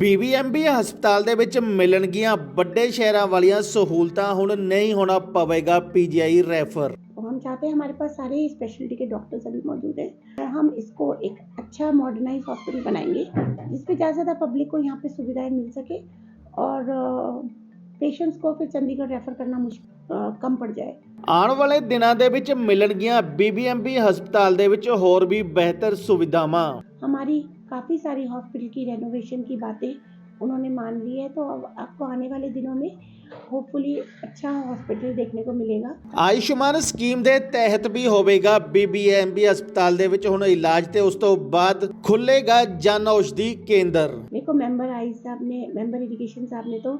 ਪੀਵੀਐਮਬੀ ਹਸਪਤਾਲ ਦੇ ਵਿੱਚ ਮਿਲਣਗੀਆਂ ਵੱਡੇ ਸ਼ਹਿਰਾਂ ਵਾਲੀਆਂ ਸਹੂਲਤਾਂ ਹੁਣ ਨਹੀਂ ਹੋਣਾ ਪਵੇਗਾ ਪੀਜੀਆਈ ਰੈਫਰ तो हम चाहते हैं हमारे पास सारे स्पेशलिटी के डॉक्टर्स अभी मौजूद हैं हम इसको एक अच्छा मॉडर्नाइज हॉस्पिटल बनाएंगे जिसपे ज़्यादा से ज़्यादा पब्लिक को यहाँ पे सुविधाएं मिल सके और पेशेंट्स को फिर चंडीगढ़ रेफ़र करना मुश्किल कम पड़ जाए ਆਉਣ ਵਾਲੇ ਦਿਨਾਂ ਦੇ ਵਿੱਚ ਮਿਲਣਗੀਆਂ ਬੀਬੀਐਮਬੀ ਹਸਪਤਾਲ ਦੇ ਵਿੱਚ ਹੋਰ ਵੀ ਬਿਹਤਰ ਸੁਵਿਧਾਵਾਂ हमारी काफ़ी सारी हॉस्पिटल की रेनोवेशन की बातें उन्होंने मान ली है तो अब आपको आने वाले दिनों में होपफुली अच्छा हॉस्पिटल देखने को मिलेगा ਆਯੁਸ਼ਮਾਨ ਸਕੀਮ ਦੇ ਤਹਿਤ ਵੀ ਹੋਵੇਗਾ ਬੀਬੀਐਮਬੀ ਹਸਪਤਾਲ ਦੇ ਵਿੱਚ ਹੁਣ ਇਲਾਜ ਤੇ ਉਸ ਤੋਂ ਬਾਅਦ ਖੁੱਲੇਗਾ ਜਨ ਔਸ਼ਧੀ ਕੇਂਦਰ देखो मेंबर आई साहब ने मेंबर इरिगेशन साहब ने तो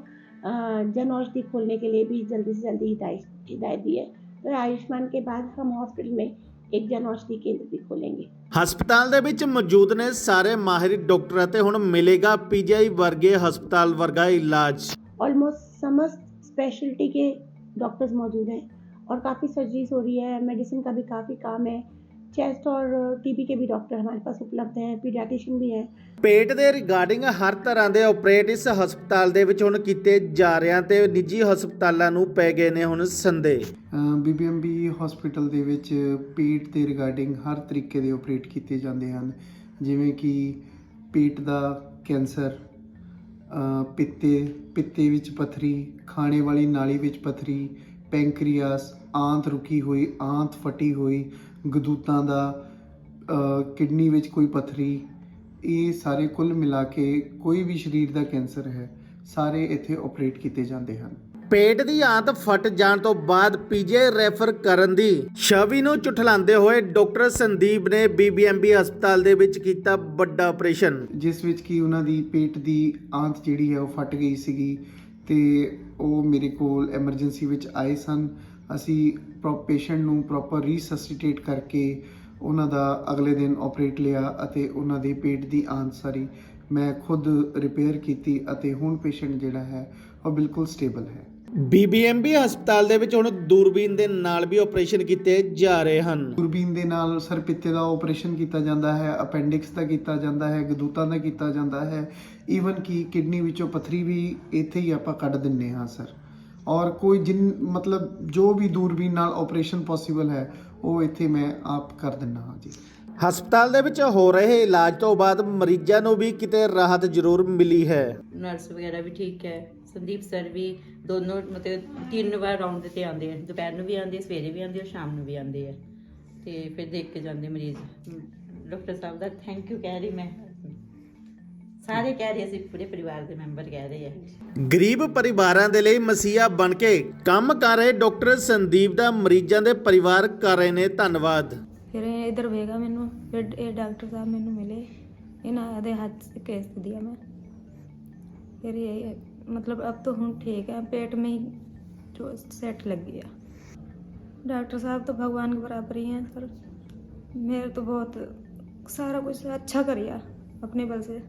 अ, जन औषधि खोलने के लिए भी जल्दी से जल्दी हिदायत हिदायत दी है तो आयुष्मान के बाद हम हॉस्पिटल में एक जन औषधि केंद्र भी खोलेंगे ਹਸਪਤਾਲ ਦੇ ਵਿੱਚ ਮੌਜੂਦ ਨੇ ਸਾਰੇ ਮਾਹਿਰ ਡਾਕਟਰ ਅਤੇ ਹੁਣ ਮਿਲੇਗਾ ਪੀਜੀਆਈ ਵਰਗੇ ਹਸਪਤਾਲ ਵਰਗਾ ਇਲਾਜ ऑलमोस्ट समस्त स्पेशलिटी के डॉक्टर्स मौजूद हैं और काफ़ी सर्जरीज हो रही है मेडिसिन का भी काफ़ी काम है चेस्ट और टीबी के भी डॉक्टर हमारे पास उपलब्ध हैं पीडियाट्रिशियन भी हैं ਪੇਟ ਦੇ ਰਿਗਾਰਡਿੰਗ ਹਰ ਤਰ੍ਹਾਂ ਦੇ ਆਪਰੇਟ ਇਸ ਹਸਪਤਾਲ ਦੇ ਵਿੱਚ ਹੁਣ ਕੀਤੇ ਜਾ ਰਹੇ ਹਨ ਤੇ ਨਿੱਜੀ ਹਸਪਤਾਲਾਂ ਨੂੰ ਪੈ ਗਏ ਨੇ ਹੁਣ ਸੰਦੇ ਬੀਬੀਐਮਬੀ ਹਸਪੀਟਲ ਦੇ ਵਿੱਚ ਪੇਟ ਦੇ ਰਿਗਾਰਡਿੰਗ ਹਰ ਤਰੀਕੇ ਦੇ ਆਪਰੇਟ ਕੀਤੇ ਜਾਂਦੇ ਹਨ ਜਿਵੇਂ ਕਿ ਪੇਟ ਦਾ ਕੈਂਸਰ ਅ, ਪਿੱਤੇ ਪਿੱਤੇ ਵਿੱਚ ਪਥਰੀ ਖਾਣੇ ਵਾਲੀ ਨਾਲੀ ਵਿੱਚ ਪਥਰੀ ਪੈਂਕਰੀਆਸ ਆਂਤ ਰੁਕੀ ਹੋਈ ਆਂਤ ਫਟੀ ਹੋਈ ਗਦੂਤਾਂ ਦਾ ਕਿਡਨੀ ਵਿੱਚ ਕੋਈ ਪਥਰੀ ਇਹ ਸਾਰੇ ਕੁੱਲ ਮਿਲਾ ਕੇ ਕੋਈ ਵੀ ਸਰੀਰ ਦਾ ਕੈਂਸਰ ਹੈ ਸਾਰੇ ਇੱਥੇ ਆਪਰੇਟ ਕੀਤੇ ਜਾਂਦੇ ਹਨ। ਪੇਟ ਦੀ ਆਂਤ ਫਟ ਜਾਣ ਤੋਂ ਬਾਅਦ ਪੀਜੀਆਈ ਰੈਫਰ ਕਰਨ ਦੀ ਛਵੀ ਨੂੰ ਝੁਠਲਾਉਂਦੇ ਹੋਏ ਡਾਕਟਰ ਸੰਦੀਪ ਨੇ ਬੀਬੀਐਮਬੀ ਹਸਪਤਾਲ ਦੇ ਵਿੱਚ ਕੀਤਾ ਵੱਡਾ ਆਪਰੇਸ਼ਨ। ਜਿਸ ਵਿੱਚ ਕਿ ਉਹਨਾਂ ਦੀ ਪੇਟ ਦੀ ਆਂਤ ਜਿਹੜੀ ਹੈ ਉਹ ਫਟ ਗਈ ਸੀਗੀ ਤੇ ਉਹ ਮੇਰੇ ਕੋਲ ਐਮਰਜੈਂਸੀ ਵਿੱਚ ਆਏ ਸਨ। ਅਸੀਂ ਪੇਸ਼ੈਂਟ ਨੂੰ ਪ੍ਰੋਪਰ ਰੀਸਸਟੀਟੇਟ ਕਰਕੇ ਉਹਨਾਂ ਦਾ ਅਗਲੇ ਦਿਨ ਆਪਰੇਟ ਲਿਆ ਅਤੇ ਉਹਨਾਂ ਦੀ ਪੇਟ ਦੀ ਆਂਤ ਸਾਰੀ ਮੈਂ ਖੁਦ ਰਿਪੇਅਰ ਕੀਤੀ ਅਤੇ ਹੁਣ ਪੇਸ਼ੈਂਟ ਜਿਹੜਾ ਹੈ ਉਹ ਬਿਲਕੁਲ ਸਟੇਬਲ ਹੈ। ਬੀਬੀਐਮਬੀ ਹਸਪਤਾਲ ਦੇ ਵਿੱਚ ਹੁਣ ਦੂਰਬੀਨ ਦੇ ਨਾਲ ਵੀ ਆਪਰੇਸ਼ਨ ਕੀਤੇ ਜਾ ਰਹੇ ਹਨ। ਦੂਰਬੀਨ ਦੇ ਨਾਲ ਸਰ ਪਿੱਤੇ ਦਾ ਆਪਰੇਸ਼ਨ ਕੀਤਾ ਜਾਂਦਾ ਹੈ ਅਪੈਂਡਿਕਸ ਦਾ ਕੀਤਾ ਜਾਂਦਾ ਹੈ ਗਦੂਤਾਂ ਦਾ ਕੀਤਾ ਜਾਂਦਾ ਹੈ। ਈਵਨ ਕਿ ਕਿਡਨੀ ਵਿੱਚੋਂ ਪਥਰੀ ਵੀ ਇੱਥੇ ਹੀ ਆਪਾਂ ਕੱਢ ਦਿੰਨੇ ਹਾਂ ਸਰ ਔਰ ਕੋਈ ਜਿਨ ਮਤਲਬ ਜੋ ਵੀ ਦੂਰਬੀਨ ਨਾਲ ਆਪਰੇਸ਼ਨ ਪੋਸੀਬਲ ਹੈ ਉਹ ਇੱਥੇ ਮੈਂ ਆਪ ਕਰ ਦਿੰਨਾ ਹਾਂ ਜੀ। ਹਸਪਤਾਲ ਦੇ ਵਿੱਚ ਹੋ ਰਹੇ ਇਲਾਜ ਤੋਂ ਬਾਅਦ ਮਰੀਜ਼ਾਂ ਨੂੰ ਵੀ ਕਿਤੇ ਰਾਹਤ ਜ਼ਰੂਰ ਮਿਲੀ ਹੈ। ਨਰਸ ਵਗੈਰਾ ਵੀ ਠੀਕ ਹੈ। ਸੰਦੀਪ ਸਰ ਵੀ ਦੋਨੋਂ ਮਤਲਬ ਤਿੰਨ ਵਾਰ ਰਾਉਂਡ ਤੇ ਆਉਂਦੇ ਆ। ਦੁਪਹਿਰ ਨੂੰ ਵੀ ਆਉਂਦੇ ਆ, ਸਵੇਰੇ ਵੀ ਆਉਂਦੇ ਆ ਸ਼ਾਮ ਨੂੰ ਵੀ ਆਉਂਦੇ ਆ। ਤੇ ਫਿਰ ਦੇਖ ਕੇ ਜਾਂਦੇ ਮਰੀਜ਼। ਡਾਕਟਰ ਸਾਹਿਬ ਦਾ ਥੈਂਕ ਯੂ ਕਹਿ ਰਹੀ ਮੈਂ। ਸਾਰੇ ਕਹਿ ਰਹੇ ਸੀ ਪੂਰੇ ਪਰਿਵਾਰ ਦੇ ਮੈਂਬਰ ਕਹਿ ਰਹੇ ਆ ਗਰੀਬ ਪਰਿਵਾਰਾਂ ਦੇ ਲਈ ਮਸੀਹਾ ਬਣ ਕੇ ਕੰਮ ਕਰ ਰਹੇ ਡਾਕਟਰ ਸੰਦੀਪ ਦਾ ਮਰੀਜ਼ਾਂ ਦੇ ਪਰਿਵਾਰ ਕਰ ਰਹੇ ਨੇ ਧੰਨਵਾਦ ਫਿਰ ਇਹ ਇੱਧਰ ਵੇਗਾ ਮੈਨੂੰ ਫਿਰ ਇਹ ਡਾਕਟਰ ਸਾਹਿਬ ਮੈਨੂੰ ਮਿਲੇ ਇਹਨਾਂ ਦੇ ਹੱਥ से केस दिया मैं फिर ये मतलब अब तो हूँ ठीक है पेट में ही जो सेट लग गया डॉक्टर साहब तो भगवान के बराबर ही हैं सर मेरे तो बहुत सारा कुछ अच्छा करिया अपने बल से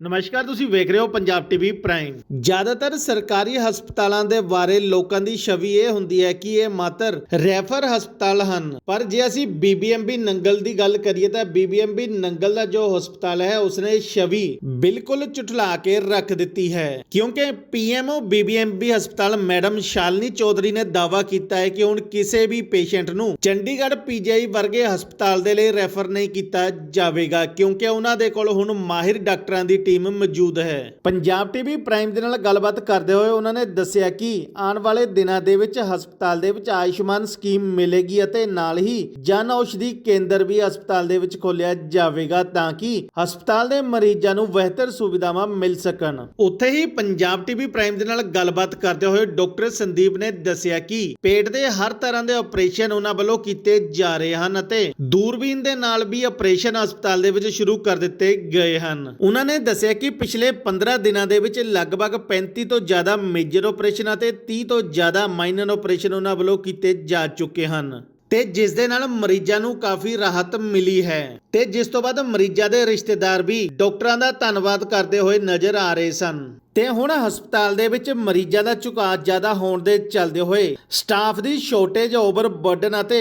ਨਮਸਕਾਰ, ਤੁਸੀਂ ਵੇਖ ਰਹੇ ਹੋ ਪੰਜਾਬ ਟੀਵੀ ਪ੍ਰਾਈਮ। ਜ਼ਿਆਦਾਤਰ ਸਰਕਾਰੀ ਹਸਪਤਾਲਾਂ ਦੇ ਬਾਰੇ ਲੋਕਾਂ ਦੀ ਛਵੀ ਇਹ ਹੁੰਦੀ ਹੈ ਕਿ ਇਹ ਮਾਤਰ ਰੈਫਰ ਹਸਪਤਾਲ ਹਨ। ਪਰ ਜੇ ਅਸੀਂ ਬੀਬੀਐਮਬੀ ਨੰਗਲ ਦੀ ਗੱਲ ਕਰੀਏ ਤਾਂ ਬੀਬੀਐਮਬੀ ਨੰਗਲ ਦਾ ਜੋ ਹਸਪਤਾਲ ਹੈ, ਉਸਨੇ ਛਵੀ ਬਿਲਕੁਲ ਝੁਠਲਾ ਕੇ ਰੱਖ ਦਿੱਤੀ ਹੈ। ਕਿਉਂਕਿ ਪੀਐਮਓ ਬੀਬੀਐਮਬੀ ਹਸਪਤਾਲ ਮੈਡਮ ਸ਼ਾਲਨੀ ਚੌਧਰੀ ਨੇ ਦਾਅਵਾ ਕੀਤਾ ਹੈ ਕਿ ਹੁਣ ਕਿਸੇ ਵੀ ਪੇਸ਼ੈਂਟ ਨੂੰ ਚੰਡੀਗੜ੍ਹ ਪੀਜੀਆਈ ਵਰਗੇ ਹਸਪਤਾਲ ਦੇ ਲਈ ਰੈਫਰ ਨਹੀਂ ਕੀਤਾ ਜਾਵੇਗਾ। ਕਿਉਂਕਿ ਉਹਨਾਂ ਦੇ ਕੋਲ ਹੁਣ ਮਾਹਿਰ ਡਾਕਟਰਾਂ ਦੀ ਟੀਮ ਮੌਜੂਦ ਹੈ। ਪੰਜਾਬ ਟੀਵੀ ਪ੍ਰਾਈਮ ਦੇ ਨਾਲ ਗੱਲਬਾਤ ਕਰਦੇ ਹੋਏ ਉਹਨਾਂ ਨੇ ਦੱਸਿਆ ਕਿ ਆਉਣ ਵਾਲੇ ਦਿਨਾਂ ਦੇ ਵਿੱਚ ਹਸਪਤਾਲ ਦੇ ਵਿੱਚ ਆਯੁਸ਼ਮਾਨ ਸਕੀਮ ਮਿਲੇਗੀ ਅਤੇ ਨਾਲ ਹੀ ਜਨ ਔਸ਼ਧੀ ਕੇਂਦਰ ਵੀ ਹਸਪਤਾਲ ਦੇ ਵਿੱਚ ਖੋਲਿਆ ਜਾਵੇਗਾ ਤਾਂ ਕਿ ਹਸਪਤਾਲ ਦੇ ਮਰੀਜ਼ਾਂ ਨੂੰ ਬਿਹਤਰ ਸੁਵਿਧਾਵਾਂ ਮਿਲ ਸਕਣ। ਉੱਥੇ ਹੀ ਪੰਜਾਬ ਟੀਵੀ ਪ੍ਰਾਈਮ ਦੇ ਨਾਲ ਗੱਲਬਾਤ ਕਰਦੇ ਹੋਏ ਡਾਕਟਰ ਸੰਦੀਪ ਨੇ ਦੱਸਿਆ ਕਿ ਪੇਟ ਦੇ ਹਰ ਤਰ੍ਹਾਂ ਦੇ ਆਪਰੇਸ਼ਨ ਉਹਨਾਂ ਵੱਲੋਂ ਕੀਤੇ ਜਾ ਰਹੇ ਹਨ ਅਤੇ ਦੂਰਬੀਨ ਦੇ ਨਾਲ ਵੀ ਆਪਰੇਸ਼ਨ ਹਸਪਤਾਲ ਦੇ ਵਿੱਚ ਸ਼ੁਰੂ ਕਰ ਦਿੱਤੇ ਗਏ ਹਨ। ਉਹਨਾਂ ਨੇ ਦੱਸਿਆ ਦੱਸਿਆ ਕਿ ਪਿਛਲੇ 15 ਦਿਨਾਂ ਦੇ ਵਿੱਚ ਲਗਭਗ 35 ਤੋਂ ਜ਼ਿਆਦਾ ਮੇਜਰ ਆਪਰੇਸ਼ਨ ਅਤੇ 30 ਤੋਂ ਜ਼ਿਆਦਾ ਮਾਈਨਰ ਆਪਰੇਸ਼ਨ ਉਹਨਾਂ ਵੱਲੋਂ ਕੀਤੇ ਜਾ ਚੁੱਕੇ ਹਨ। ਤੇ ਜਿਸ ਦੇ ਨਾਲ ਮਰੀਜ਼ਾਂ ਨੂੰ ਕਾਫੀ ਰਾਹਤ ਮਿਲੀ ਹੈ। ਤੇ ਜਿਸ ਤੋਂ ਬਾਅਦ ਮਰੀਜ਼ਾਂ ਦੇ ਰਿਸ਼ਤੇਦਾਰ ਵੀ ਡਾਕਟਰਾਂ ਦਾ ਧੰਨਵਾਦ ਕਰਦੇ ਹੋਏ ਨਜ਼ਰ ਆ ਰਹੇ ਸਨ। ਤੇ ਹੁਣ ਹਸਪਤਾਲ ਦੇ ਵਿੱਚ ਮਰੀਜ਼ਾਂ ਦਾ ਝੁਕਾਅ ਜ਼ਿਆਦਾ ਹੋਣ ਦੇ ਚੱਲਦੇ ਹੋਏ ਸਟਾਫ ਦੀ ਸ਼ੋਰਟੇਜ ਓਵਰ ਬਰਡਨ ਅਤੇ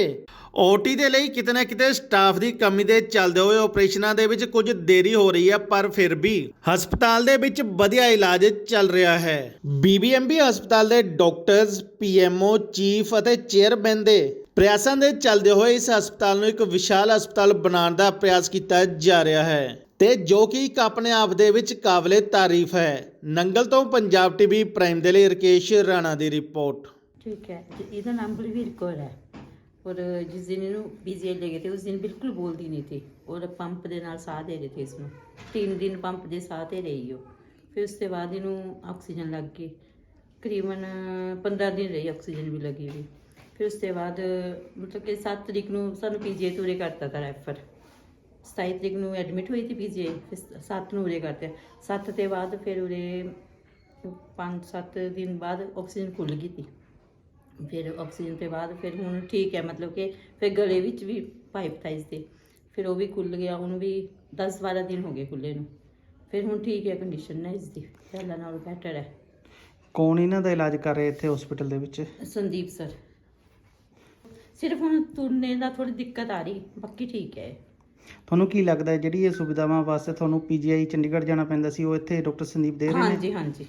ਓਟੀ ਦੇ ਲਈ ਕਿਤੇ ਨਾ ਕਿਤੇ ਸਟਾਫ ਦੀ ਕਮੀ ਦੇ ਚੱਲਦੇ ਹੋਏ ਆਪਰੇਸ਼ਨਾਂ ਦੇ ਵਿੱਚ ਕੁਝ ਦੇਰੀ ਹੋ ਰਹੀ ਹੈ, ਪਰ ਫਿਰ ਵੀ ਹਸਪਤਾਲ ਦੇ ਵਿੱਚ ਵਧੀਆ ਇਲਾਜ ਚੱਲ ਰਿਹਾ ਹੈ। ਬੀਬੀਐਮਬੀ ਹਸਪਤਾਲ ਦੇ ਡਾਕਟਰਸ ਪੀਐਮਓ ਚੀਫ ਅਤੇ ਚੇਅਰਮੈਨ ਦੇ ਪ੍ਰਯਾਸਾਂ ਦੇ ਚੱਲਦੇ ਹੋਏ ਇਸ ਹਸਪਤਾਲ ਨੂੰ ਇੱਕ ਵਿਸ਼ਾਲ ਹਸਪਤਾਲ ਬਣਾਉਣ ਦਾ ਪ੍ਰਯਾਸ ਕੀਤਾ ਜਾ ਰਿਹਾ ਹੈ। ਤੇ ਜੋ ਕਿ ਇੱਕ ਆਪਣੇ ਆਪ ਦੇ ਵਿੱਚ ਕਾਬਲੇ ਤਾਰੀਫ ਹੈ। ਨੰਗਲ ਤੋਂ ਪੰਜਾਬ ਟੀਵੀ ਪ੍ਰਾਈਮ ਦੇ ਲਈ ਰਕੇਸ਼ ਰਾਣਾ ਦੀ ਰਿਪੋਰਟ। ਠੀਕ ਹੈ ਇਹਦਾ ਨਾਮ ਬਲਵੀਰ ਕੌਰ ਹੈ। ਔਰ ਜਿਸ ਦਿਨ ਇਹਨੂੰ ਬੀਜੀਆਈ ਲੈ ਗਏ ਤੇ ਉਸ ਦਿਨ ਬਿਲਕੁਲ ਬੋਲਦੀ ਨਹੀਂ ਸੀ। ਔਰ ਪੰਪ ਦੇ ਨਾਲ ਸਾਹ ਦੇ ਰਹੇ ਇਸ ਨੂੰ। ਤਿੰਨ ਦਿਨ ਪੰਪ ਦੇ ਸਾਹ ਤੇ ਰਹੀ ਉਹ। ਫਿਰ ਉਸ ਤੋਂ ਬਾਅਦ ਇਹਨੂੰ ਆਕਸੀਜਨ ਲੱਗ ਗਈ। ਕਰੀਬਨ 15 ਦਿਨ ਰਹੀ ਆਕਸੀਜਨ ਵੀ ਲੱਗੀ ਵੀ ਫਿਰ ਉਸ ਤੋਂ ਬਾਅਦ ਮਤਲਬ ਕਿ 7 ਤਰੀਕ ਨੂੰ ਸਾਨੂੰ ਪੀਜੀਆਈ ਤੁਰੇ ਕਰਤਾ ਤਾਂ ਰੈਫਰ। 27 ਤਰੀਕ ਨੂੰ ਐਡਮਿਟ ਹੋਈ ਸੀ ਪੀਜੀਆਈ ਫਿਰ 7 ਨੂੰ ਉਰੇ ਕਰਤੇ। 7 ਤੇ ਬਾਅਦ ਫਿਰ ਉਰੇ 5-7 ਦਿਨ ਬਾਅਦ ਆਕਸੀਜਨ ਖੁੱਲ ਗਈ ਸੀ। ਫਿਰ ਆਕਸੀਜਨ ਤੋਂ ਬਾਅਦ ਫਿਰ ਹੁਣ ਠੀਕ ਹੈ ਮਤਲਬ ਕਿ ਫਿਰ ਗਲੇ ਵਿੱਚ ਵੀ ਪਾਈਪ ਥਾ ਇਸ ਦੇ ਫਿਰ ਉਹ ਵੀ ਖੁੱਲ ਗਿਆ ਉਹਨੂੰ ਵੀ 10-12 ਦਿਨ ਹੋ ਗਏ ਖੁੱਲੇ ਨੂੰ। ਫਿਰ ਹੁਣ ਠੀਕ ਹੈ ਕੰਡੀਸ਼ਨ ਨਾ ਇਸ ਦੀ ਪਹਿਲਾਂ ਨਾਲੋਂ ਬੈਟਰ ਹੈ। ਕੌਣ ਇਹਨਾਂ ਦਾ ਇਲਾਜ ਕਰ ਰਿਹਾ ਇੱਥੇ ਹਸਪੀਟਲ ਦੇ ਵਿੱਚ? ਸੰਦੀਪ ਸਰ ਸਿਰਫ ਹੁਣ ਤੁਰਨੇ ਦਾ ਥੋੜੀ ਦਿੱਕਤ ਆ ਰਹੀ ਬਾਕੀ ਠੀਕ ਹੈ। ਤੁਹਾਨੂੰ ਕੀ ਲੱਗਦਾ ਹੈ ਜਿਹੜੀ ਇਹ ਸੁਵਿਧਾਵਾਂ ਵਾਸਤੇ ਤੁਹਾਨੂੰ ਪੀਜੀਆਈ ਚੰਡੀਗੜ੍ਹ ਜਾਣਾ ਪੈਂਦਾ ਸੀ ਉਹ ਇੱਥੇ ਡਾਕਟਰ ਸੰਦੀਪ ਦੇ ਰਹੇ ਨੇ? ਹਾਂਜੀ ਹਾਂਜੀ।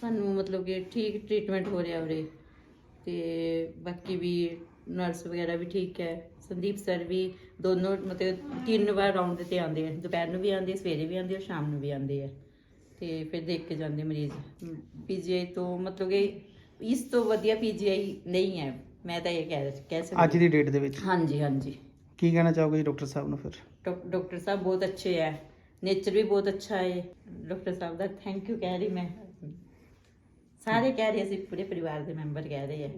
ਸਾਨੂੰ ਮਤਲਬ ਕਿ ਠੀਕ ਟ੍ਰੀਟਮੈਂਟ ਹੋ ਰਿਹਾ ਉਰੇ। ਤੇ ਬਾਕੀ ਵੀ ਨਰਸ ਵਗੈਰਾ ਵੀ ਠੀਕ ਹੈ। ਸੰਦੀਪ ਸਰ ਵੀ ਦੋਨੋਂ ਮਤਲਬ ਤਿੰਨ ਵਾਰ ਰਾਉਂਡ ਤੇ ਆਉਂਦੇ ਆ। ਦੁਪਹਿਰ ਨੂੰ ਵੀ ਆਉਂਦੇ ਆ, ਸਵੇਰੇ ਵੀ ਆਉਂਦੇ ਆ ਸ਼ਾਮ ਨੂੰ ਵੀ ਆਉਂਦੇ ਆ। ਤੇ ਫਿਰ ਦੇਖ ਕੇ ਜਾਂਦੇ ਮਰੀਜ਼। ਪੀਜੀਆਈ ਤੋਂ ਮਤਲਬ ਕਿ ਇਸ ਤੋਂ ਵਧੀਆ ਪੀਜੀਆਈ ਨਹੀਂ ਹੈ। ਮੈਂ ਤਾਂ ਇਹ ਕਹਿ ਕਹਿ ਸਕਦੀ ਅੱਜ ਦੀ ਡੇਟ ਦੇ ਵਿੱਚ? ਹਾਂਜੀ ਹਾਂਜੀ। ਕੀ ਕਹਿਣਾ ਚਾਹੋਗੇ ਜੀ ਡਾਕਟਰ ਸਾਹਿਬ ਨੂੰ ਫਿਰ ਡਾਕ- ਡਾਕਟਰ ਸਾਹਿਬ ਬਹੁਤ ਅੱਛੇ ਹੈ ਨੇਚਰ ਵੀ ਬਹੁਤ ਅੱਛਾ ਹੈ ਡਾਕਟਰ ਸਾਹਿਬ ਦਾ ਥੈਂਕ ਯੂ ਕਹਿ ਰਹੀ ਮੈਂ ਸਾਰੇ ਕਹਿ ਰਹੇ ਸੀ ਪੂਰੇ ਪਰਿਵਾਰ ਦੇ ਮੈਂਬਰ ਕਹਿ ਰਹੇ ਹੈ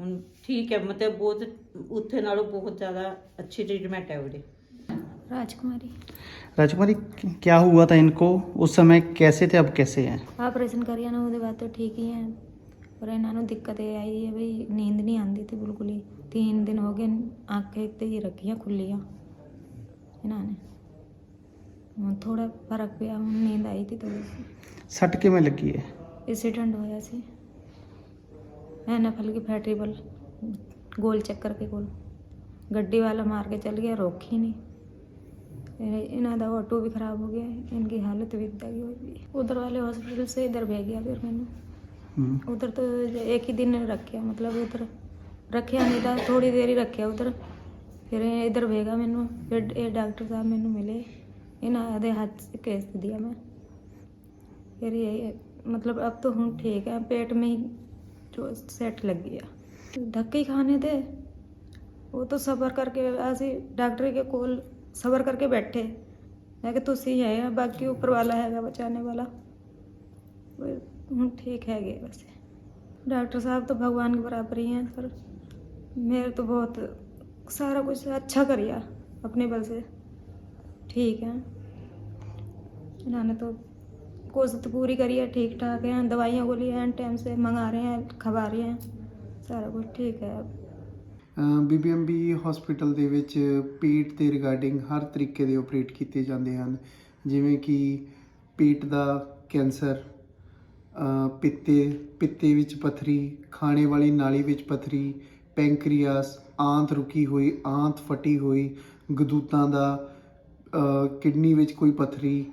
ਹੁਣ ਠੀਕ ਹੈ ਮਤਲਬ ਬਹੁਤ ਉੱਥੇ ਨਾਲੋਂ ਬਹੁਤ ਜ਼ਿਆਦਾ ਅੱਛੀ ट्रीटमेंट है उरे राजकुमारी राजकुमारी क्या हुआ था इनको उस समय कैसे थे अब कैसे हैं ਆਪਰੇਸ਼ਨ ਕਰਿਆ ਨਾ ਉਹਦੇ ਬਾਅਦ ਤਾਂ ਠੀਕ ਹੀ ਹੈ और इन्हों दिक्कत आई है भाई नींद नहीं आती थी बिल्कुल ही तीन दिन हो गए आँखें तो ही रखी खुलिया इन्होंने थोड़ा फ़र्क पिया नींद आई थी थोड़ी सी सट के में लगी है एक्सीडेंट होया सी एन एफ़ एल की फैटरी पर गोल चक्कर के कोल गड्डी वाला मार के चल गया रोक ही नहीं इन्हों का ऑटो भी खराब हो गया इनकी हालत भी इतनी हुई उधर वाले हॉस्पिटल से इधर बह गया फिर मैंने हम्म उधर तो एक ही दिन रखे मतलब उधर ਰੱਖਿਆ ਨਹੀਂ ਤਾਂ ਥੋੜੀ ਦੇਰ ਹੀ ਰੱਖਿਆ ਉਧਰ ਫਿਰ ਇਹ ਇਧਰ ਵੇਗਾ ਮੈਨੂੰ ਫਿਰ ਇਹ ਡਾਕਟਰ ਸਾਹਿਬ ਮੈਨੂੰ ਮਿਲੇ ਇਹਨਾਂ ਦੇ ਹੱਥ ਕੇਸ ਦਿਆ ਮੈਂ ਫਿਰ ਇਹ मतलब अब तो हूँ ठीक है पेट में ही जो सेट लग गया धक्के खाने थे वो तो सबर करके ऐसे डॉक्टर के कोल सबर करके बैठे मैं कि तुम ही है बाकी ऊपर वाला हैगा बचाने वाला वो हूँ ठीक है गए वैसे डॉक्टर साहब तो भगवान के बराबर ही हैं सर मेरे तो बहुत सारा कुछ अच्छा करिया अपने बल से ठीक है इन्होंने तो कोशिश तो पूरी करी है ठीक ठाक है दवाइयाँ गोली हैं टाइम से मंगा रहे हैं खवा रहे हैं सारा कुछ ठीक है अब ਬੀਬੀਐਮਬੀ ਹਸਪੀਟਲ ਦੇ ਵਿੱਚ ਪੇਟ ਦੇ ਰਿਗਾਰਡਿੰਗ ਹਰ ਤਰੀਕੇ ਦੇ ਆਪਰੇਟ ਕੀਤੇ ਜਾਂਦੇ ਹਨ ਜਿਵੇਂ ਕਿ ਪੇਟ ਦਾ ਕੈਂਸਰ ਅ, ਪਿੱਤੇ ਪਿੱਤੇ ਵਿੱਚ ਪਥਰੀ ਖਾਣੇ ਵਾਲੀ ਨਾਲੀ ਵਿੱਚ ਪਥਰੀ ਪੈਂਕਰੀਆਸ ਆਂਤ ਰੁਕੀ ਹੋਈ ਆਂਤ ਫਟੀ ਹੋਈ ਗਦੂਤਾਂ ਦਾ ਕਿਡਨੀ ਵਿੱਚ ਕੋਈ ਪਥਰੀ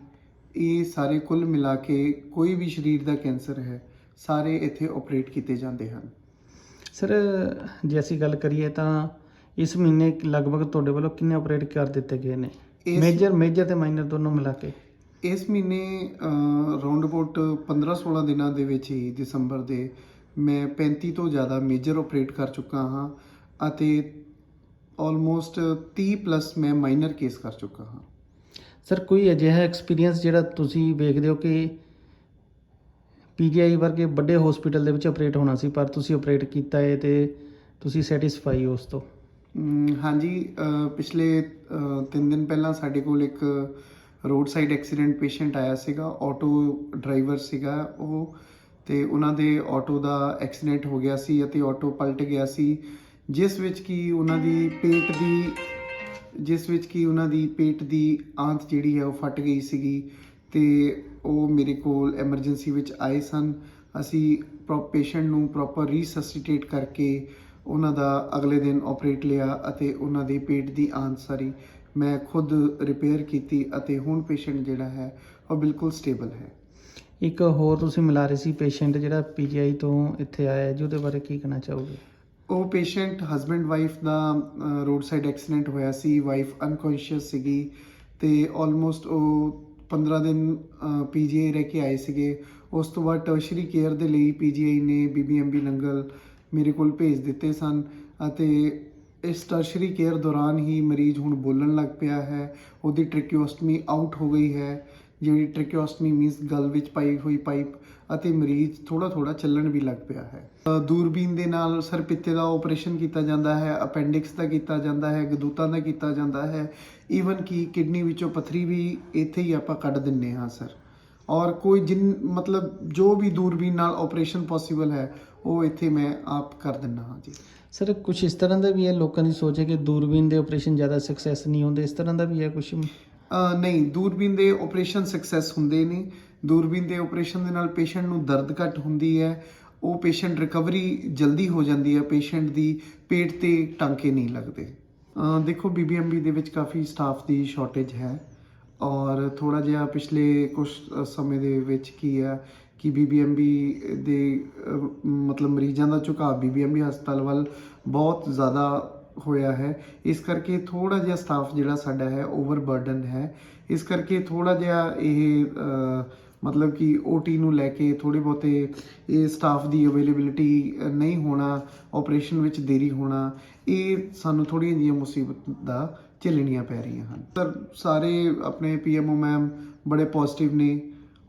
ਇਹ ਸਾਰੇ ਕੁੱਲ ਮਿਲਾ ਕੇ ਕੋਈ ਵੀ ਸਰੀਰ ਦਾ ਕੈਂਸਰ ਹੈ ਸਾਰੇ ਇੱਥੇ ਆਪਰੇਟ ਕੀਤੇ ਜਾਂਦੇ ਹਨ। ਸਰ ਜੇ ਅਸੀਂ ਗੱਲ ਕਰੀਏ ਤਾਂ ਇਸ ਮਹੀਨੇ ਲਗਭਗ ਤੁਹਾਡੇ ਵੱਲੋਂ ਕਿੰਨੇ ਆਪਰੇਟ ਕਰ ਦਿੱਤੇ ਗਏ ਨੇ? ਮੇਜਰ ਮੇਜਰ ਤੇ ਮਾਈਨਰ ਦੋਨੋਂ ਮਿਲਾ ਕੇ। ਇਸ ਮਹੀਨੇ ਰਾਉਂਡ ਅਬਾਊਟ 15-16 ਦਿਨਾਂ ਦੇ ਵਿੱਚ ਹੀ ਦਸੰਬਰ ਦੇ ਮੈਂ 35 ਤੋਂ ਜ਼ਿਆਦਾ ਮੇਜਰ ਆਪਰੇਟ ਕਰ ਚੁੱਕਾ ਹਾਂ ਅਤੇ ਆਲਮੋਸਟ 30 ਪਲੱਸ ਮੈਂ ਮਾਈਨਰ ਕੇਸ ਕਰ ਚੁੱਕਾ ਹਾਂ। ਸਰ ਕੋਈ ਅਜਿਹਾ ਐਕਸਪੀਰੀਅੰਸ ਜਿਹੜਾ ਤੁਸੀਂ ਵੇਖਦੇ ਹੋ ਕਿ ਪੀਜੀਆਈ ਵਰਗੇ ਵੱਡੇ ਹਸਪੀਟਲ ਦੇ ਵਿੱਚ ਆਪਰੇਟ ਹੋਣਾ ਸੀ ਪਰ ਤੁਸੀਂ ਆਪਰੇਟ ਕੀਤਾ ਹੈ ਤੇ ਤੁਸੀਂ ਸੈਟੀਸਫਾਈ ਹੋ ਉਸ ਤੋਂ? ਹਾਂਜੀ ਪਿਛਲੇ 3 ਦਿਨ ਪਹਿਲਾਂ ਸਾਡੇ ਕੋਲ ਇੱਕ ਰੋਡ ਸਾਈਡ ਐਕਸੀਡੈਂਟ ਪੇਸ਼ੈਂਟ ਆਇਆ ਸੀਗਾ, ਆਟੋ ਡਰਾਈਵਰ ਸੀਗਾ ਉਹ ਤੇ ਉਹਨਾਂ ਦੇ ਆਟੋ ਦਾ ਐਕਸੀਡੈਂਟ ਹੋ ਗਿਆ ਸੀ ਅਤੇ ਆਟੋ ਪਲਟ ਗਿਆ ਸੀ, ਜਿਸ ਵਿੱਚ ਕਿ ਉਹਨਾਂ ਦੀ ਪੇਟ ਦੀ, ਜਿਸ ਵਿੱਚ ਕਿ ਉਹਨਾਂ ਦੀ ਪੇਟ ਦੀ ਆਂਤ ਜਿਹੜੀ ਹੈ ਉਹ ਫਟ ਗਈ ਸੀਗੀ ਤੇ ਉਹ ਮੇਰੇ ਕੋਲ ਐਮਰਜੈਂਸੀ ਵਿੱਚ ਆਏ ਸਨ। ਅਸੀਂ ਪੇਸ਼ੈਂਟ ਨੂੰ ਪ੍ਰੋਪਰ ਰੀਸੈਸਿਟੇਟ ਕਰਕੇ ਉਹਨਾਂ ਦਾ ਅਗਲੇ ਦਿਨ ਆਪਰੇਟ ਲਿਆ ਅਤੇ ਉਹਨਾਂ ਦੇ ਪੇਟ ਦੀ ਆਂਤ ਸਾਰੀ ਮੈਂ ਖੁਦ ਰਿਪੇਅਰ ਕੀਤੀ ਅਤੇ ਹੁਣ ਪੇਸ਼ੈਂਟ ਜਿਹੜਾ ਹੈ ਉਹ ਬਿਲਕੁਲ ਸਟੇਬਲ ਹੈ। ਇੱਕ ਹੋਰ ਤੁਸੀਂ ਮਿਲਾ ਰਹੇ ਸੀ ਪੇਸ਼ੈਂਟ ਜਿਹੜਾ ਪੀਜੀਆਈ ਤੋਂ ਇੱਥੇ ਆਇਆ ਹੈ ਜੀ ਉਹਦੇ ਬਾਰੇ ਕੀ ਕਹਿਣਾ ਚਾਹੋਗੇ? ਉਹ ਪੇਸ਼ੈਂਟ ਹਸਬੈਂਡ ਵਾਈਫ ਦਾ ਰੋਡ ਸਾਈਡ ਐਕਸੀਡੈਂਟ ਹੋਇਆ ਸੀ ਵਾਈਫ ਅਨਕੌਂਸ਼ੀਅਸ ਸੀਗੀ ਤੇ ਆਲਮੋਸਟ ਉਹ 15 ਦਿਨ ਪੀਜੀਆਈ ਰਹਿ ਕੇ ਆਏ ਸੀਗੇ। ਉਸ ਤੋਂ ਬਾਅਦ ਟਰਸ਼ਰੀ ਕੇਅਰ ਦੇ ਲਈ ਪੀਜੀਆਈ ਨੇ ਬੀਬੀਐਮਬੀ ਨੰਗਲ ਮੇਰੇ ਕੋਲ ਭੇਜ ਦਿੱਤੇ ਸਨ ਅਤੇ ਇਸ ਟਰਸ਼ਰੀ ਕੇਅਰ ਦੌਰਾਨ ਹੀ ਮਰੀਜ਼ ਹੁਣ ਬੋਲਣ ਲੱਗ ਪਿਆ ਹੈ। ਉਹਦੀ ਟ੍ਰੈਕਿਓਸਟਮੀ ਆਊਟ ਹੋ ਗਈ ਹੈ, ਜਿਹੜੀ ਟ੍ਰੈਕਿਓਸਟਮੀ ਮੀਨਸ ਗਲ ਵਿੱਚ ਪਾਈ ਹੋਈ ਪਾਈਪ ਅਤੇ ਮਰੀਜ਼ ਥੋੜਾ ਥੋੜਾ ਚੱਲਣ ਵੀ ਲੱਗ ਪਿਆ ਹੈ। ਦੂਰਬੀਨ ਦੇ ਨਾਲ ਸਰ ਪਿੱਤੇ ਦਾ ਆਪਰੇਸ਼ਨ ਕੀਤਾ ਜਾਂਦਾ ਹੈ ਅਪੈਂਡਿਕਸ ਦਾ ਕੀਤਾ ਜਾਂਦਾ ਹੈ, ਗਦੂਤਾਂ ਦਾ ਕੀਤਾ ਜਾਂਦਾ ਹੈ। ਈਵਨ ਕਿ ਕਿਡਨੀ ਵਿੱਚੋਂ ਪਥਰੀ ਵੀ ਇੱਥੇ ਹੀ ਆਪਾਂ ਕੱਢ ਦਿੰਨੇ ਹਾਂ, ਸਰ। ਔਰ ਕੋਈ ਜਿਨ ਮਤਲਬ ਜੋ ਵੀ ਦੂਰਬੀਨ ਨਾਲ ਆਪਰੇਸ਼ਨ ਪੋਸੀਬਲ ਹੈ ਉਹ ਇੱਥੇ ਮੈਂ ਆਪ ਕਰ ਦਿੰਨਾ ਹਾਂ ਜੀ। ਸਰ ਕੁਝ ਇਸ ਤਰ੍ਹਾਂ ਦਾ ਵੀ ਹੈ? ਲੋਕਾਂ ਦੀ ਸੋਚ ਹੈ ਕਿ ਦੂਰਬੀਨ ਦੇ ਆਪਰੇਸ਼ਨ ਜ਼ਿਆਦਾ ਸਕਸੈਸ ਨਹੀਂ ਹੁੰਦੇ। ਇਸ ਤਰ੍ਹਾਂ ਦਾ ਵੀ ਹੈ ਕੁਝ ਨਹੀਂ ਦੂਰਬੀਨ ਦੇ ਆਪਰੇਸ਼ਨ ਸਕਸੈਸ ਹੁੰਦੇ ਨੇ। ਦੂਰਬੀਨ ਦੇ ਆਪਰੇਸ਼ਨ ਦੇ ਨਾਲ ਪੇਸ਼ੈਂਟ ਨੂੰ ਦਰਦ ਘੱਟ ਹੁੰਦੀ ਹੈ। ਉਹ ਪੇਸ਼ੈਂਟ ਰਿਕਵਰੀ ਜਲਦੀ ਹੋ ਜਾਂਦੀ ਹੈ। ਪੇਸ਼ੈਂਟ ਦੀ ਪੇਟ ਤੇ ਟਾਂਕੇ ਨਹੀਂ ਲੱਗਦੇ। ਦੇਖੋ ਬੀਬੀਐਮਬੀ ਦੇ ਵਿੱਚ ਕਾਫੀ ਸਟਾਫ ਦੀ ਸ਼ਾਰਟੇਜ ਹੈ। ਔਰ ਥੋੜਾ ਜਿਹਾ ਪਿਛਲੇ ਕੁਝ ਸਮੇਂ ਦੇ ਵਿੱਚ ਕੀ ਹੈ ਕਿ ਬੀਬੀਐਮਬੀ ਦੇ ਮਤਲਬ ਮਰੀਜ਼ਾਂ ਦਾ ਝੁਕਾਅ ਬੀਬੀਐਮਬੀ ਹਸਪਤਾਲ ਵੱਲ ਬਹੁਤ ਜ਼ਿਆਦਾ ਹੋਇਆ ਹੈ। ਇਸ ਕਰਕੇ ਥੋੜਾ ਜਿਹਾ ਸਟਾਫ ਜਿਹੜਾ ਸਾਡਾ ਹੈ ਓਵਰਬਰਡਨ ਹੈ। ਇਸ ਕਰਕੇ ਥੋੜਾ ਜਿਹਾ ਇਹ ਮਤਲਬ ਕਿ ਓਟੀ ਨੂੰ ਲੈ ਕੇ ਥੋੜੇ ਬਹੁਤੇ ਇਹ ਸਟਾਫ ਦੀ ਅਵੇਲੇਬਿਲਿਟੀ ਨਹੀਂ ਹੋਣਾ ਆਪਰੇਸ਼ਨ ਵਿੱਚ ਦੇਰੀ ਹੋਣਾ, ਇਹ ਸਾਨੂੰ ਥੋੜ੍ਹੀਆਂ ਜਿਹੀਆਂ ਮੁਸੀਬਤ ਦਾ ਝੱਲਣੀਆਂ ਪੈ ਰਹੀਆਂ ਹਨ। ਸਰ, ਸਾਰੇ ਆਪਣੇ ਪੀਐਮਓ ਮੈਮ ਬੜੇ ਪੋਜ਼ਿਟਿਵ ਨੇ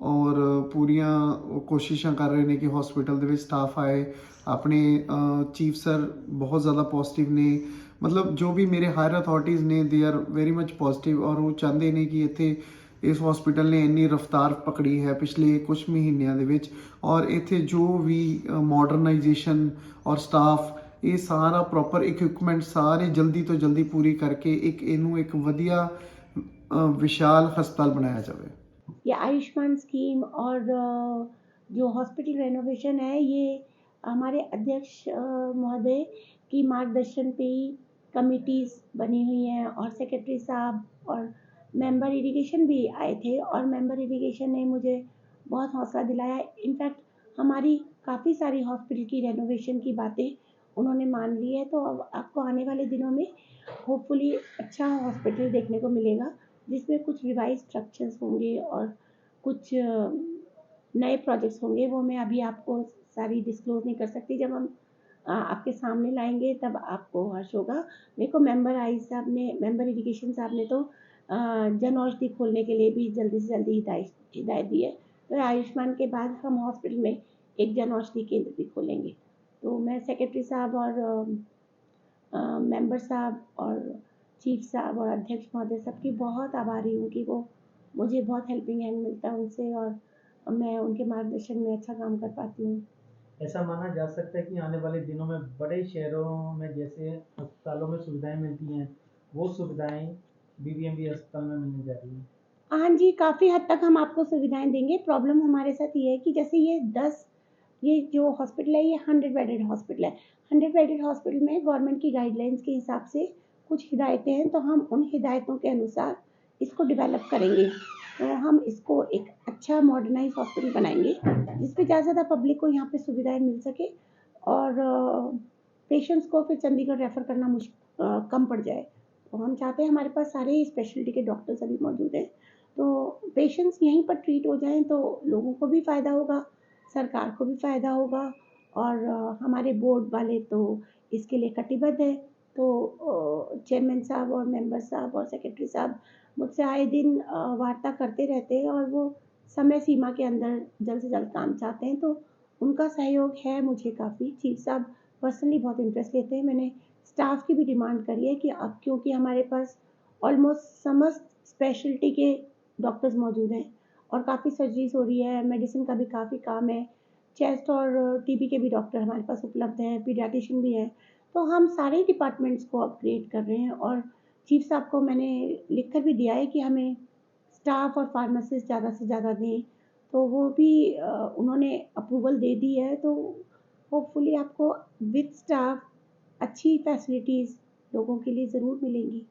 ਔਰ ਪੂਰੀਆਂ ਕੋਸ਼ਿਸ਼ਾਂ ਕਰ ਰਹੇ ਨੇ ਕਿ ਹਸਪੀਟਲ ਦੇ ਵਿੱਚ ਸਟਾਫ ਆਏ। ਆਪਣੇ ਚੀਫ ਸਰ ਬਹੁਤ ਜ਼ਿਆਦਾ ਪੋਜ਼ਿਟਿਵ ਨੇ। ਮਤਲਬ ਜੋ ਵੀ ਮੇਰੇ ਹਾਇਰ ਅਥਾਰਟੀਜ਼ ਨੇ they are very much positive ਔਰ ਉਹ ਚਾਹੁੰਦੇ ਨੇ ਕਿ ਇੱਥੇ ਇਸ ਹਸਪੀਟਲ ਨੇ ਇੰਨੀ ਰਫ਼ਤਾਰ ਪਕੜੀ ਹੈ ਪਿਛਲੇ ਕੁਝ ਮਹੀਨਿਆਂ ਦੇ ਵਿੱਚ ਔਰ ਇੱਥੇ ਜੋ ਵੀ ਮਾਡਰਨਾਈਜੇਸ਼ਨ ਔਰ ਸਟਾਫ ਇਹ ਸਾਰਾ ਪ੍ਰੋਪਰ ਇਕਵਿਪਮੈਂਟ ਸਾਰੇ ਜਲਦੀ ਤੋਂ ਜਲਦੀ ਪੂਰੀ ਕਰਕੇ ਇੱਕ ਇਹਨੂੰ ਇੱਕ ਵਧੀਆ ਅ, ਵਿਸ਼ਾਲ ਹਸਪਤਾਲ ਬਣਾਇਆ ਜਾਵੇ ये आयुष्मान स्कीम और अ, जो हॉस्पिटल रेनोवेशन है ये हमारे अध्यक्ष अ, महोदय की मार्गदर्शन पे ही कमिटीज़ बनी हुई हैं और सेक्रेटरी साहब और मेंबर इरिगेशन भी आए थे और मेंबर इरिगेशन ने मुझे बहुत हौसला दिलाया इनफैक्ट हमारी काफ़ी सारी हॉस्पिटल की रेनोवेशन की बातें उन्होंने मान ली है तो अब आपको आने वाले दिनों में होपफुली अच्छा हॉस्पिटल देखने को मिलेगा, जिसमें कुछ रिवाइज स्ट्रक्चर्स होंगे और कुछ नए प्रोजेक्ट्स होंगे, वो मैं अभी आपको सारी डिस्क्लोज नहीं कर सकती। जब हम आपके सामने लाएँगे, तब आपको हर्ष होगा। मेरे को मेंबर आई साहब ने मेंबर इरिगेशन साहब ने तो जन औषधि खोलने के लिए भी जल्दी से जल्दी हिदायत हिदायत दी है। तो आयुष्मान के बाद हम हॉस्पिटल में एक जन औषधि केंद्र भी खोलेंगे। तो मैं सेक्रेटरी साहब और मेंबर साहब और चीफ साहब और अध्यक्ष महोदय सबकी बहुत आभारी हूँ कि वो मुझे बहुत हेल्पिंग हैंड मिलता है उनसे और मैं उनके मार्गदर्शन में अच्छा काम कर पाती हूँ। ऐसा माना जा सकता है कि आने वाले दिनों में बड़े शहरों में जैसे अस्पतालों में सुविधाएँ मिलती हैं वो सुविधाएँ बीबीएमबी अस्पताल में मिलने जा रही हैं। हाँ जी काफ़ी हद तक हम आपको सुविधाएँ देंगे। प्रॉब्लम हमारे साथ ये है कि जैसे ये दस ये जो हॉस्पिटल है, ये हंड्रेड बेडेड हॉस्पिटल है। हंड्रेड बेडेड हॉस्पिटल में गवर्नमेंट की गाइडलाइंस के हिसाब से कुछ हिदायतें हैं तो हम उन हिदायतों के अनुसार इसको डेवलप करेंगे। तो हम इसको एक अच्छा मॉडर्नाइज हॉस्पिटल बनाएँगे जिसमें ज़्यादा से ज़्यादा पब्लिक को यहाँ पे सुविधाएँ मिल सके और पेशेंट्स को फिर चंडीगढ़ रेफ़र करना मुश्क कम पड़ जाए। तो हम चाहते हैं हमारे पास सारे स्पेशलिटी के डॉक्टर्स अभी मौजूद हैं। तो पेशेंट्स यहीं पर ट्रीट हो जाएँ तो लोगों को भी फ़ायदा होगा। सरकार को भी फ़ायदा होगा और हमारे बोर्ड वाले तो इसके लिए कटिबद्ध है। तो चेयरमैन साहब और मेंबर साहब और सेक्रेटरी साहब मुझसे आए दिन वार्ता करते रहते हैं और वो समय सीमा के अंदर जल्द से जल्द काम चाहते हैं। तो उनका सहयोग है मुझे काफ़ी। चीफ साहब पर्सनली बहुत इंटरेस्ट लेते हैं। मैंने स्टाफ की भी डिमांड करी है कि अब क्योंकि हमारे पास ऑलमोस्ट समस्त स्पेशलिटी के डॉक्टर्स मौजूद हैं और काफ़ी सर्जरीज हो रही है मेडिसिन का भी काफ़ी काम है। चेस्ट और टीबी के भी डॉक्टर हमारे पास उपलब्ध हैं पीडियाट्रिशियन भी हैं। तो हम सारे डिपार्टमेंट्स को अपग्रेड कर रहे हैं और चीफ साहब को मैंने लिख कर भी दिया है कि हमें स्टाफ और फार्मासिस्ट ज़्यादा से ज़्यादा दें। तो वो भी उन्होंने अप्रूवल दे दी है तो होपफुली आपको विद स्टाफ अच्छी फैसिलिटीज़ लोगों के लिए ज़रूर मिलेंगी।